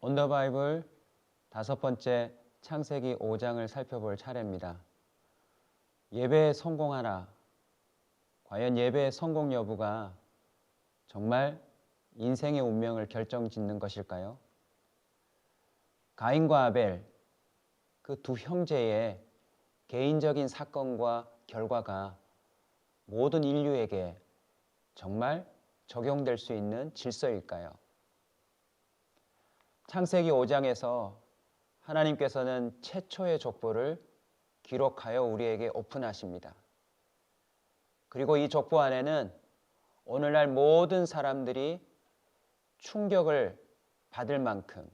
온더 바이블 다섯 번째 창세기 5장을 살펴볼 차례입니다. 예배에 성공하라. 과연 예배의 성공 여부가 정말 인생의 운명을 결정짓는 것일까요? 가인과 아벨 그 두 형제의 개인적인 사건과 결과가 모든 인류에게 정말 적용될 수 있는 질서일까요? 창세기 5장에서 하나님께서는 최초의 족보를 기록하여 우리에게 오픈하십니다. 그리고 이 족보 안에는 오늘날 모든 사람들이 충격을 받을 만큼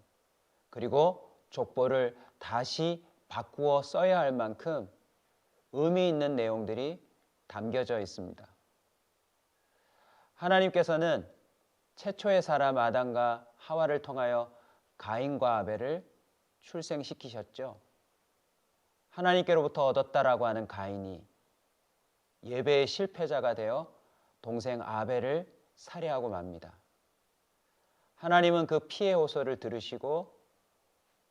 그리고 족보를 다시 바꾸어 써야 할 만큼 의미 있는 내용들이 담겨져 있습니다. 하나님께서는 최초의 사람 아담과 하와를 통하여 가인과 아벨을 출생시키셨죠. 하나님께로부터 얻었다라고 하는 가인이 예배의 실패자가 되어 동생 아벨을 살해하고 맙니다. 하나님은 그 피해 호소를 들으시고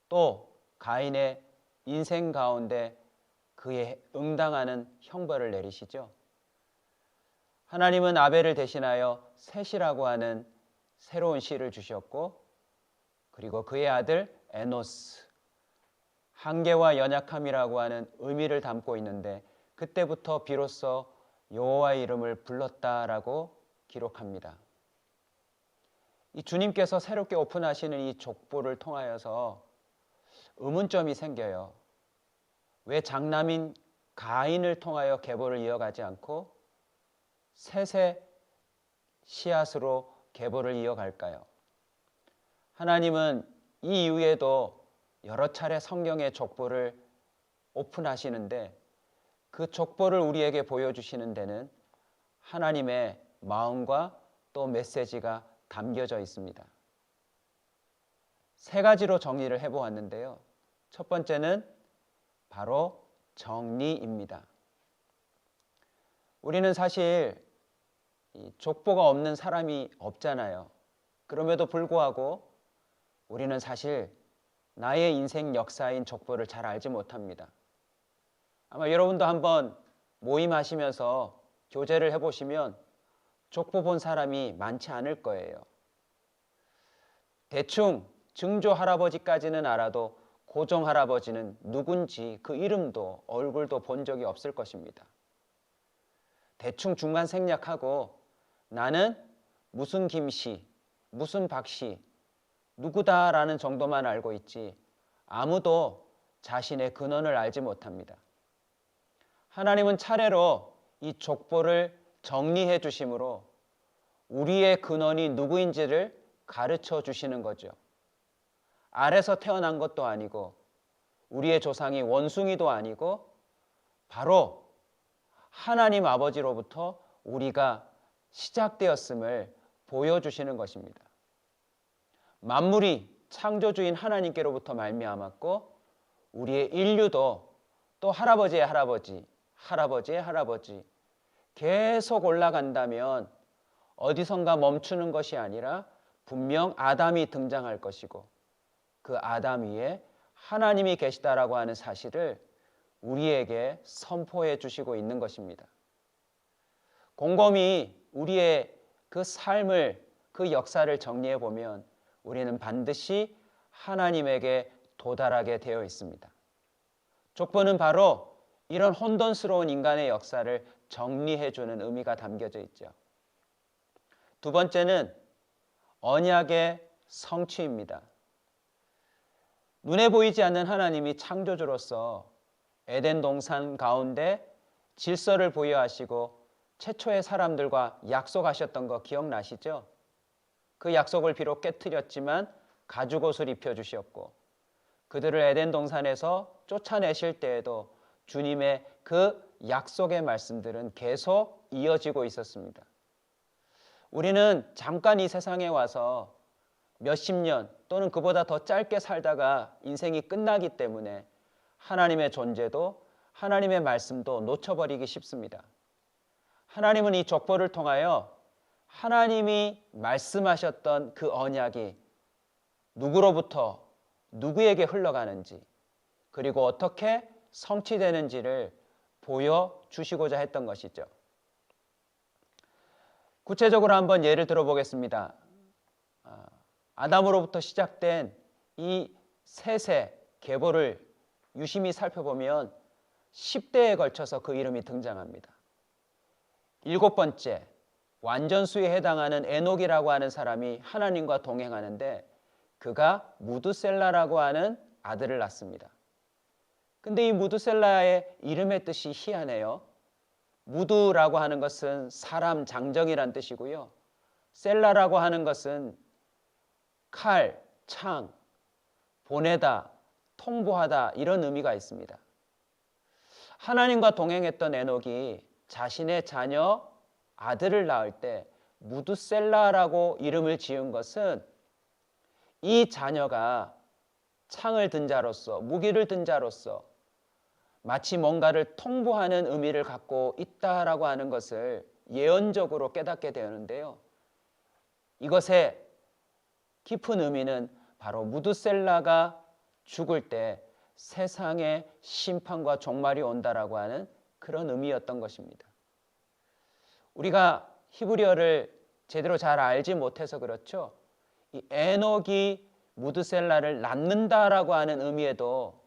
또 가인의 인생 가운데 그에 응당하는 형벌을 내리시죠. 하나님은 아벨을 대신하여 셋이라고 하는 새로운 씨를 주셨고 그리고 그의 아들 에노스 한계와 연약함이라고 하는 의미를 담고 있는데 그때부터 비로소 여호와의 이름을 불렀다라고 기록합니다. 이 주님께서 새롭게 오픈하시는 이 족보를 통하여서 의문점이 생겨요. 왜 장남인 가인을 통하여 계보를 이어가지 않고 셋의 씨앗으로 계보를 이어갈까요? 하나님은 이 이후에도 여러 차례 성경의 족보를 오픈하시는데 그 족보를 우리에게 보여주시는 데는 하나님의 마음과 또 메시지가 담겨져 있습니다. 세 가지로 정리를 해보았는데요. 첫 번째는 바로 정리입니다. 우리는 사실 족보가 없는 사람이 없잖아요. 그럼에도 불구하고 우리는 사실 나의 인생 역사인 족보를 잘 알지 못합니다. 아마 여러분도 한번 모임하시면서 교제를 해보시면 족보 본 사람이 많지 않을 거예요. 대충 증조 할아버지까지는 알아도 고종 할아버지는 누군지 그 이름도 얼굴도 본 적이 없을 것입니다. 대충 중간 생략하고 나는 무슨 김씨, 무슨 박씨, 누구다라는 정도만 알고 있지 아무도 자신의 근원을 알지 못합니다. 하나님은 차례로 이 족보를 정리해 주심으로 우리의 근원이 누구인지를 가르쳐 주시는 거죠. 아래서 태어난 것도 아니고 우리의 조상이 원숭이도 아니고 바로 하나님 아버지로부터 우리가 시작되었음을 보여주시는 것입니다. 만물이 창조주인 하나님께로부터 말미암았고 우리의 인류도 또 할아버지의 할아버지, 할아버지의 할아버지 계속 올라간다면 어디선가 멈추는 것이 아니라 분명 아담이 등장할 것이고 그 아담 위에 하나님이 계시다라고 하는 사실을 우리에게 선포해 주시고 있는 것입니다. 곰곰이 우리의 그 삶을 그 역사를 정리해 보면 우리는 반드시 하나님에게 도달하게 되어 있습니다. 족보는 바로 이런 혼돈스러운 인간의 역사를 정리해 주는 의미가 담겨져 있죠. 두 번째는 언약의 성취입니다. 눈에 보이지 않는 하나님이 창조주로서 에덴 동산 가운데 질서를 부여하시고 최초의 사람들과 약속하셨던 거 기억나시죠? 그 약속을 비록 깨뜨렸지만 가죽옷을 입혀주셨고 그들을 에덴 동산에서 쫓아내실 때에도 주님의 그 약속의 말씀들은 계속 이어지고 있었습니다. 우리는 잠깐 이 세상에 와서 몇십 년 또는 그보다 더 짧게 살다가 인생이 끝나기 때문에 하나님의 존재도 하나님의 말씀도 놓쳐버리기 쉽습니다. 하나님은 이 족보를 통하여 하나님이 말씀하셨던 그 언약이 누구로부터 누구에게 흘러가는지 그리고 어떻게 성취되는지를 보여주시고자 했던 것이죠. 구체적으로 한번 예를 들어보겠습니다. 아, 아담으로부터 시작된 이 셋의 계보를 유심히 살펴보면 10대에 걸쳐서 그 이름이 등장합니다. 일곱 번째, 완전수에 해당하는 에녹이라고 하는 사람이 하나님과 동행하는데 그가 무드셀라라고 하는 아들을 낳습니다. 근데 이 무드셀라의 이름의 뜻이 희한해요. 무드라고 하는 것은 사람 장정이란 뜻이고요. 셀라라고 하는 것은 칼, 창, 보내다, 통보하다 이런 의미가 있습니다. 하나님과 동행했던 에녹이 자신의 자녀 아들을 낳을 때 무드셀라라고 이름을 지은 것은 이 자녀가 창을 든 자로서 무기를 든 자로서 마치 뭔가를 통보하는 의미를 갖고 있다라고 하는 것을 예언적으로 깨닫게 되는데요. 이것의 깊은 의미는 바로 무드셀라가 죽을 때 세상의 심판과 종말이 온다라고 하는 그런 의미였던 것입니다. 우리가 히브리어를 제대로 잘 알지 못해서 그렇죠. 이 에녹이 무드셀라를 낳는다라고 하는 의미에도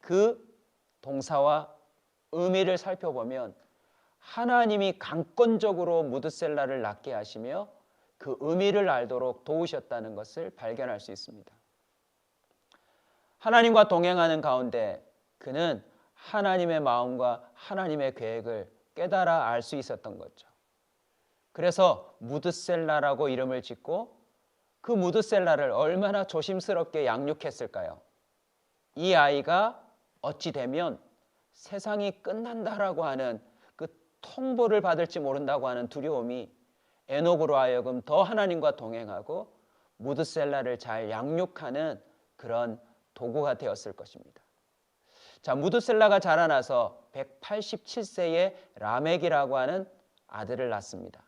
그 동사와 의미를 살펴보면 하나님이 강권적으로 무드셀라를 낳게 하시며 그 의미를 알도록 도우셨다는 것을 발견할 수 있습니다. 하나님과 동행하는 가운데 그는 하나님의 마음과 하나님의 계획을 깨달아 알 수 있었던 거죠. 그래서 무드셀라라고 이름을 짓고 그 무드셀라를 얼마나 조심스럽게 양육했을까요? 이 아이가 어찌 되면 세상이 끝난다라고 하는 그 통보를 받을지 모른다고 하는 두려움이 에녹으로 하여금 더 하나님과 동행하고 무드셀라를 잘 양육하는 그런 도구가 되었을 것입니다. 자, 무드셀라가 자라나서 187세의 라멕이라고 하는 아들을 낳습니다.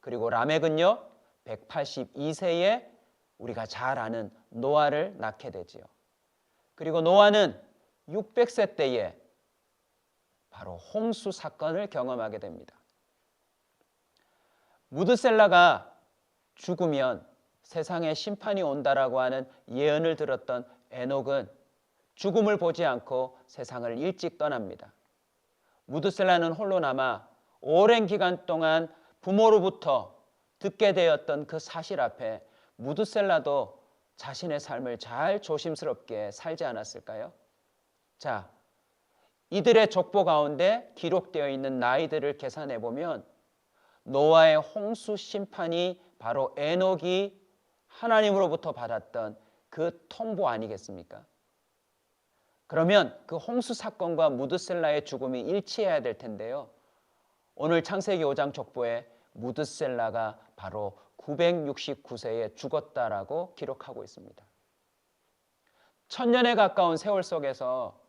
그리고 라멕은요, 182세에 우리가 잘 아는 노아를 낳게 되지요. 그리고 노아는 600세 때에 바로 홍수 사건을 경험하게 됩니다. 무드셀라가 죽으면 세상에 심판이 온다라고 하는 예언을 들었던 에녹은 죽음을 보지 않고 세상을 일찍 떠납니다. 무드셀라는 홀로 남아 오랜 기간 동안 부모로부터 듣게 되었던 그 사실 앞에 무드셀라도 자신의 삶을 잘 조심스럽게 살지 않았을까요? 자, 이들의 족보 가운데 기록되어 있는 나이들을 계산해 보면 노아의 홍수 심판이 바로 에녹이 하나님으로부터 받았던 그 통보 아니겠습니까? 그러면 그 홍수 사건과 무드셀라의 죽음이 일치해야 될 텐데요. 오늘 창세기 5장 족보에 무드셀라가 바로 969세에 죽었다라고 기록하고 있습니다. 천년에 가까운 세월 속에서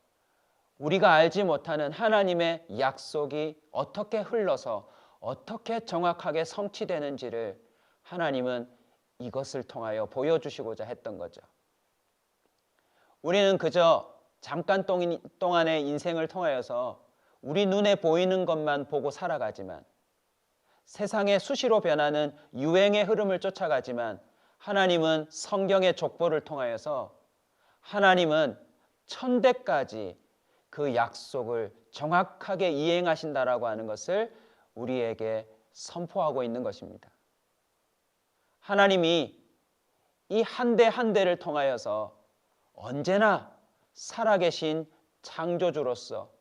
우리가 알지 못하는 하나님의 약속이 어떻게 흘러서 어떻게 정확하게 성취되는지를 하나님은 이것을 통하여 보여주시고자 했던 거죠. 우리는 그저 잠깐 동안의 인생을 통하여서 우리 눈에 보이는 것만 보고 살아가지만 세상에 수시로 변하는 유행의 흐름을 쫓아가지만 하나님은 성경의 족보를 통하여서 하나님은 천대까지 그 약속을 정확하게 이행하신다라고 하는 것을 우리에게 선포하고 있는 것입니다. 하나님이 이 한 대 한 대를 통하여서 언제나 살아계신 창조주로서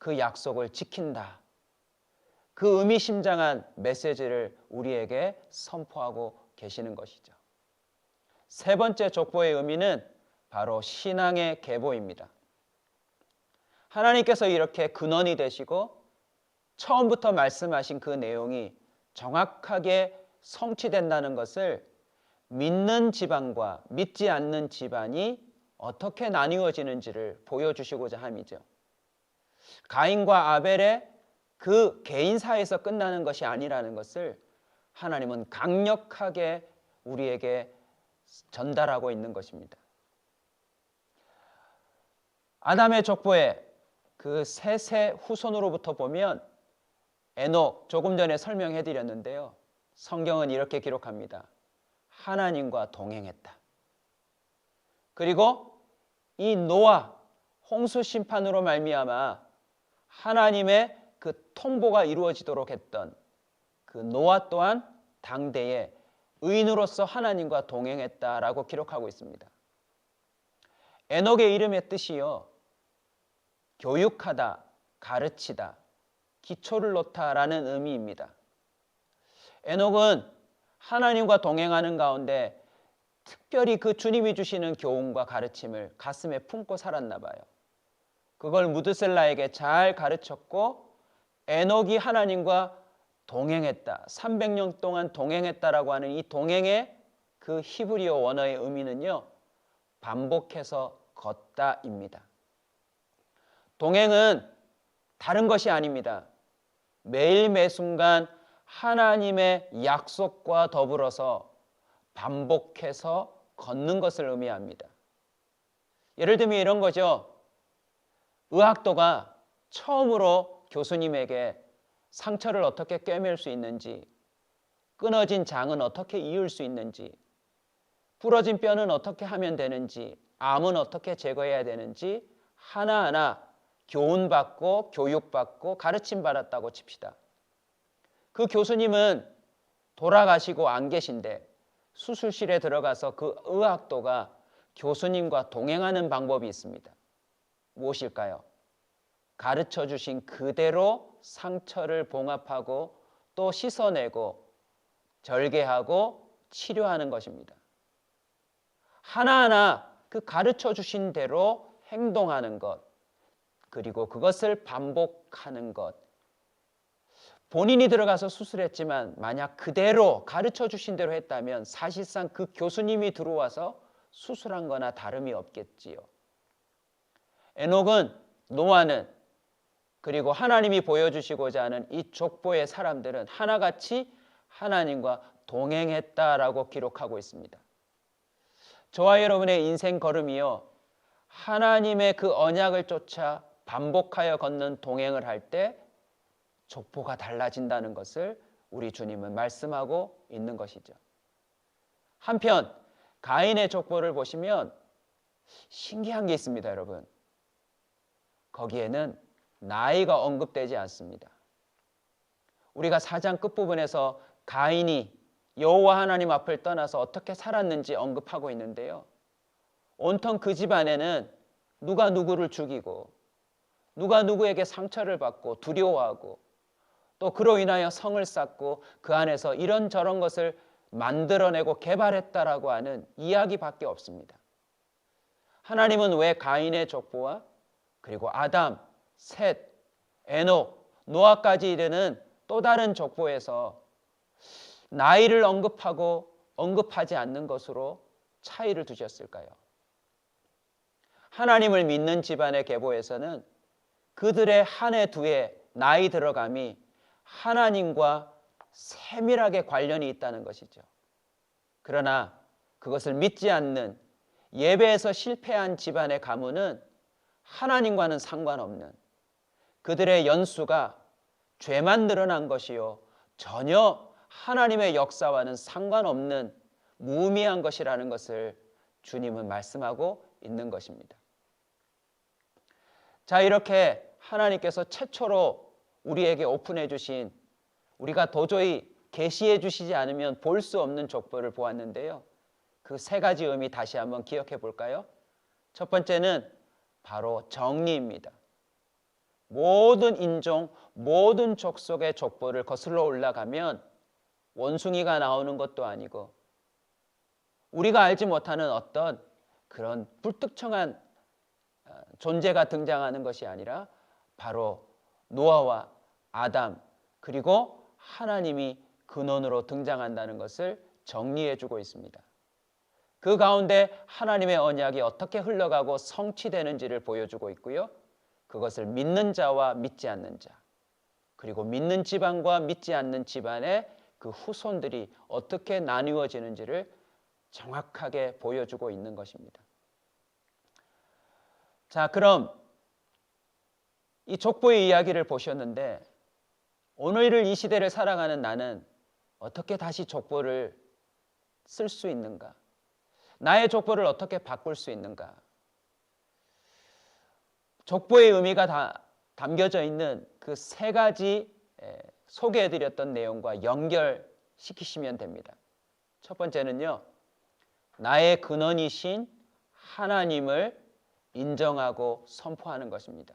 그 약속을 지킨다. 그 의미심장한 메시지를 우리에게 선포하고 계시는 것이죠. 세 번째 족보의 의미는 바로 신앙의 계보입니다. 하나님께서 이렇게 근원이 되시고 처음부터 말씀하신 그 내용이 정확하게 성취된다는 것을 믿는 집안과 믿지 않는 집안이 어떻게 나뉘어지는지를 보여주시고자 함이죠. 가인과 아벨의 그 개인사에서 끝나는 것이 아니라는 것을 하나님은 강력하게 우리에게 전달하고 있는 것입니다. 아담의 족보에 그 셋의 후손으로부터 보면 에녹 조금 전에 설명해 드렸는데요. 성경은 이렇게 기록합니다. 하나님과 동행했다. 그리고 이 노아 홍수 심판으로 말미암아 하나님의 그 통보가 이루어지도록 했던 그 노아 또한 당대에 의인으로서 하나님과 동행했다라고 기록하고 있습니다. 에녹의 이름의 뜻이요. 교육하다, 가르치다, 기초를 놓다라는 의미입니다. 에녹은 하나님과 동행하는 가운데 특별히 그 주님이 주시는 교훈과 가르침을 가슴에 품고 살았나 봐요. 그걸 무드셀라에게 잘 가르쳤고 에녹이 하나님과 동행했다. 300년 동안 동행했다라고 하는 이 동행의 그 히브리어 원어의 의미는요. 반복해서 걷다입니다. 동행은 다른 것이 아닙니다. 매일 매순간 하나님의 약속과 더불어서 반복해서 걷는 것을 의미합니다. 예를 들면 이런 거죠. 의학도가 처음으로 교수님에게 상처를 어떻게 꿰맬 수 있는지, 끊어진 장은 어떻게 이을 수 있는지, 부러진 뼈는 어떻게 하면 되는지, 암은 어떻게 제거해야 되는지 하나하나 교훈받고 교육받고 가르침 받았다고 칩시다. 그 교수님은 돌아가시고 안 계신데 수술실에 들어가서 그 의학도가 교수님과 동행하는 방법이 있습니다. 무엇일까요? 가르쳐 주신 그대로 상처를 봉합하고 또 씻어내고 절개하고 치료하는 것입니다. 하나하나 그 가르쳐 주신 대로 행동하는 것, 그리고 그것을 반복하는 것. 본인이 들어가서 수술했지만 만약 그대로 가르쳐 주신 대로 했다면 사실상 그 교수님이 들어와서 수술한 거나 다름이 없겠지요. 에녹은 노아는 그리고 하나님이 보여주시고자 하는 이 족보의 사람들은 하나같이 하나님과 동행했다라고 기록하고 있습니다. 저와 여러분의 인생 걸음이요. 하나님의 그 언약을 쫓아 반복하여 걷는 동행을 할 때 족보가 달라진다는 것을 우리 주님은 말씀하고 있는 것이죠. 한편 가인의 족보를 보시면 신기한 게 있습니다, 여러분. 거기에는 나이가 언급되지 않습니다. 우리가 사장 끝부분에서 가인이 여호와 하나님 앞을 떠나서 어떻게 살았는지 언급하고 있는데요. 온통 그 집안에는 누가 누구를 죽이고 누가 누구에게 상처를 받고 두려워하고 또 그로 인하여 성을 쌓고 그 안에서 이런저런 것을 만들어내고 개발했다라고 하는 이야기밖에 없습니다. 하나님은 왜 가인의 족보와 그리고 아담, 셋, 에녹, 노아까지 이르는 또 다른 족보에서 나이를 언급하고 언급하지 않는 것으로 차이를 두셨을까요? 하나님을 믿는 집안의 계보에서는 그들의 한 해 두 해 나이 들어감이 하나님과 세밀하게 관련이 있다는 것이죠. 그러나 그것을 믿지 않는 예배에서 실패한 집안의 가문은 하나님과는 상관없는 그들의 연수가 죄만 늘어난 것이요 전혀 하나님의 역사와는 상관없는 무의미한 것이라는 것을 주님은 말씀하고 있는 것입니다. 자, 이렇게 하나님께서 최초로 우리에게 오픈해 주신 우리가 도저히 계시해 주시지 않으면 볼 수 없는 족보를 보았는데요. 그 세 가지 의미 다시 한번 기억해 볼까요? 첫 번째는 바로 정리입니다. 모든 인종, 모든 족속의 족보를 거슬러 올라가면 원숭이가 나오는 것도 아니고 우리가 알지 못하는 어떤 그런 불특정한 어, 존재가 등장하는 것이 아니라 바로 노아와 아담 그리고 하나님이 근원으로 등장한다는 것을 정리해 주고 있습니다. 그 가운데 하나님의 언약이 어떻게 흘러가고 성취되는지를 보여주고 있고요. 그것을 믿는 자와 믿지 않는 자, 그리고 믿는 집안과 믿지 않는 집안의 그 후손들이 어떻게 나뉘어지는지를 정확하게 보여주고 있는 것입니다. 자, 그럼 이 족보의 이야기를 보셨는데 오늘을 이 시대를 살아가는 나는 어떻게 다시 족보를 쓸 수 있는가? 나의 족보를 어떻게 바꿀 수 있는가? 족보의 의미가 다 담겨져 있는 그 세 가지 소개해드렸던 내용과 연결시키시면 됩니다. 첫 번째는요, 나의 근원이신 하나님을 인정하고 선포하는 것입니다.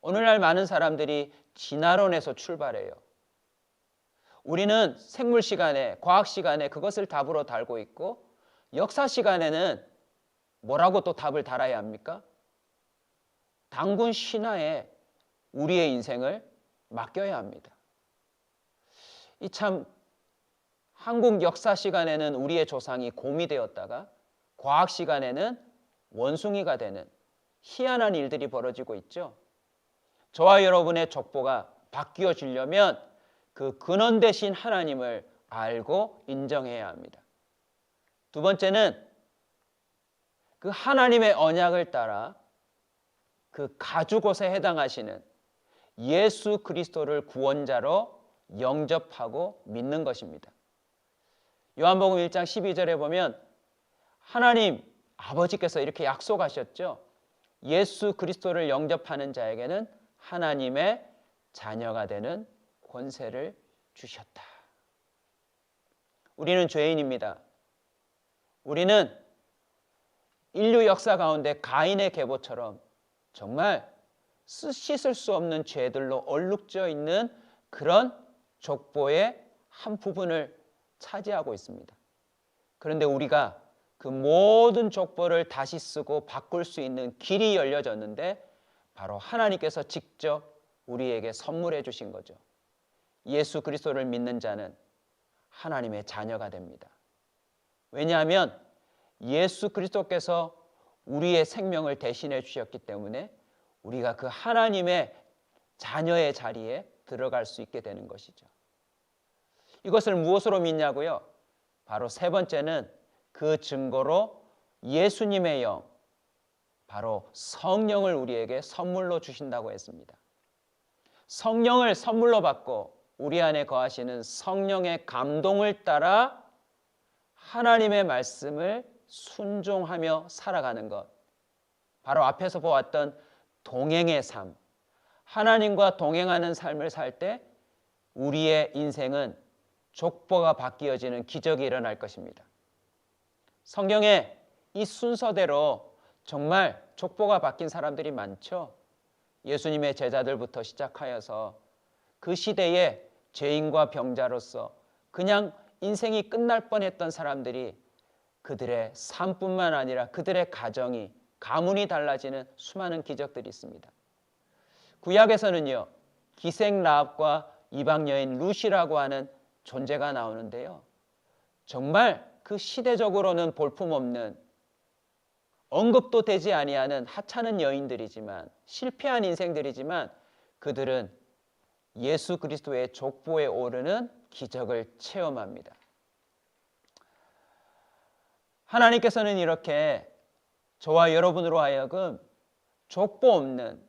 오늘날 많은 사람들이 진화론에서 출발해요. 우리는 생물 시간에, 과학 시간에 그것을 답으로 달고 있고, 역사 시간에는 뭐라고 또 답을 달아야 합니까? 당군 신화에 우리의 인생을 맡겨야 합니다. 이 참 한국 역사 시간에는 우리의 조상이 곰이 되었다가 과학 시간에는 원숭이가 되는 희한한 일들이 벌어지고 있죠. 저와 여러분의 족보가 바뀌어지려면 그 근원 대신 하나님을 알고 인정해야 합니다. 두 번째는 그 하나님의 언약을 따라 그 가죽옷에 해당하시는 예수 그리스도를 구원자로 영접하고 믿는 것입니다. 요한복음 1장 12절에 보면 하나님 아버지께서 이렇게 약속하셨죠. 예수 그리스도를 영접하는 자에게는 하나님의 자녀가 되는 권세를 주셨다. 우리는 죄인입니다. 우리는 인류 역사 가운데 가인의 계보처럼 정말 씻을 수 없는 죄들로 얼룩져 있는 그런 족보의 한 부분을 차지하고 있습니다. 그런데 우리가 그 모든 족보를 다시 쓰고 바꿀 수 있는 길이 열려졌는데 바로 하나님께서 직접 우리에게 선물해 주신 거죠. 예수 그리스도를 믿는 자는 하나님의 자녀가 됩니다. 왜냐하면 예수 그리스도께서 우리의 생명을 대신해 주셨기 때문에 우리가 그 하나님의 자녀의 자리에 들어갈 수 있게 되는 것이죠. 이것을 무엇으로 믿냐고요? 바로 세 번째는 그 증거로 예수님의 영, 바로 성령을 우리에게 선물로 주신다고 했습니다. 성령을 선물로 받고 우리 안에 거하시는 성령의 감동을 따라 하나님의 말씀을 순종하며 살아가는 것. 바로 앞에서 보았던 동행의 삶. 하나님과 동행하는 삶을 살 때 우리의 인생은 족보가 바뀌어지는 기적이 일어날 것입니다. 성경에 이 순서대로 정말 족보가 바뀐 사람들이 많죠. 예수님의 제자들부터 시작하여서 그 시대에 죄인과 병자로서 그냥 인생이 끝날 뻔했던 사람들이 그들의 삶뿐만 아니라 그들의 가정이 가문이 달라지는 수많은 기적들이 있습니다. 구약에서는요. 기생 라합과 이방 여인 루시라고 하는 존재가 나오는데요. 정말 그 시대적으로는 볼품없는 언급도 되지 아니하는 하찮은 여인들이지만 실패한 인생들이지만 그들은 예수 그리스도의 족보에 오르는 기적을 체험합니다. 하나님께서는 이렇게 저와 여러분으로 하여금 족보 없는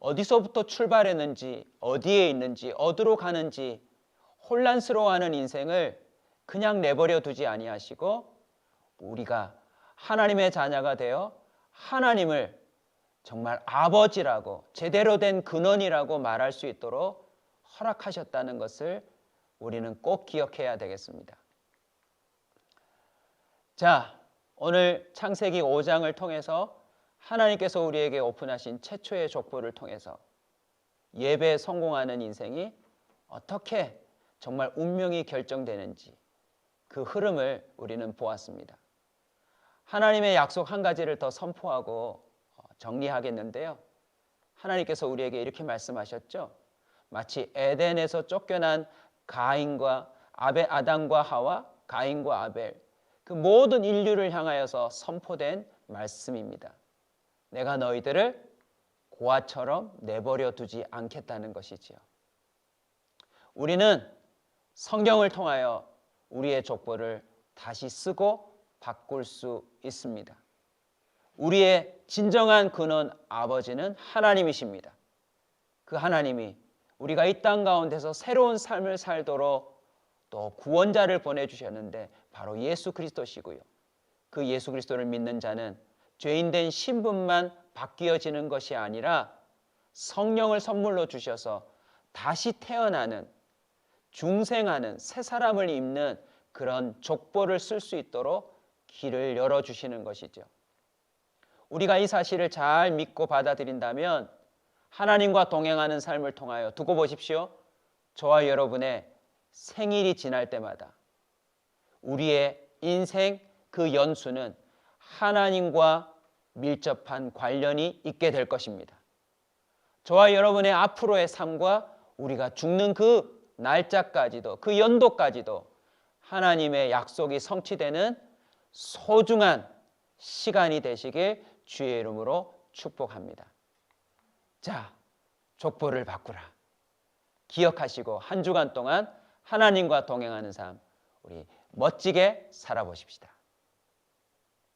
어디서부터 출발했는지 어디에 있는지 어디로 가는지 혼란스러워하는 인생을 그냥 내버려 두지 아니하시고 우리가 하나님의 자녀가 되어 하나님을 정말 아버지라고 제대로 된 근원이라고 말할 수 있도록 허락하셨다는 것을 우리는 꼭 기억해야 되겠습니다. 자, 오늘 창세기 5장을 통해서 하나님께서 우리에게 오픈하신 최초의 족보를 통해서 예배에 성공하는 인생이 어떻게 정말 운명이 결정되는지 그 흐름을 우리는 보았습니다. 하나님의 약속 한 가지를 더 선포하고 어, 정리하겠는데요. 하나님께서 우리에게 이렇게 말씀하셨죠. 마치 에덴에서 쫓겨난 가인과 아벨 아담과 하와 가인과 아벨 그 모든 인류를 향하여서 선포된 말씀입니다. 내가 너희들을 고아처럼 내버려 두지 않겠다는 것이지요. 우리는 성경을 통하여 우리의 족보를 다시 쓰고 바꿀 수 있습니다. 우리의 진정한 근원 아버지는 하나님이십니다. 그 하나님이 우리가 이 땅 가운데서 새로운 삶을 살도록 또 구원자를 보내주셨는데 바로 예수 그리스도시고요. 그 예수 그리스도를 믿는 자는 죄인된 신분만 바뀌어지는 것이 아니라 성령을 선물로 주셔서 다시 태어나는 중생하는 새 사람을 입는 그런 족보를 쓸 수 있도록 길을 열어주시는 것이죠. 우리가 이 사실을 잘 믿고 받아들인다면 하나님과 동행하는 삶을 통하여 두고 보십시오. 저와 여러분의 생일이 지날 때마다 우리의 인생 그 연수는 하나님과 밀접한 관련이 있게 될 것입니다. 저와 여러분의 앞으로의 삶과 우리가 죽는 그 날짜까지도 그 연도까지도 하나님의 약속이 성취되는 소중한 시간이 되시길 주의 이름으로 축복합니다. 자, 족보를 바꾸라. 기억하시고 한 주간 동안 하나님과 동행하는 삶 우리 멋지게 살아보십시다.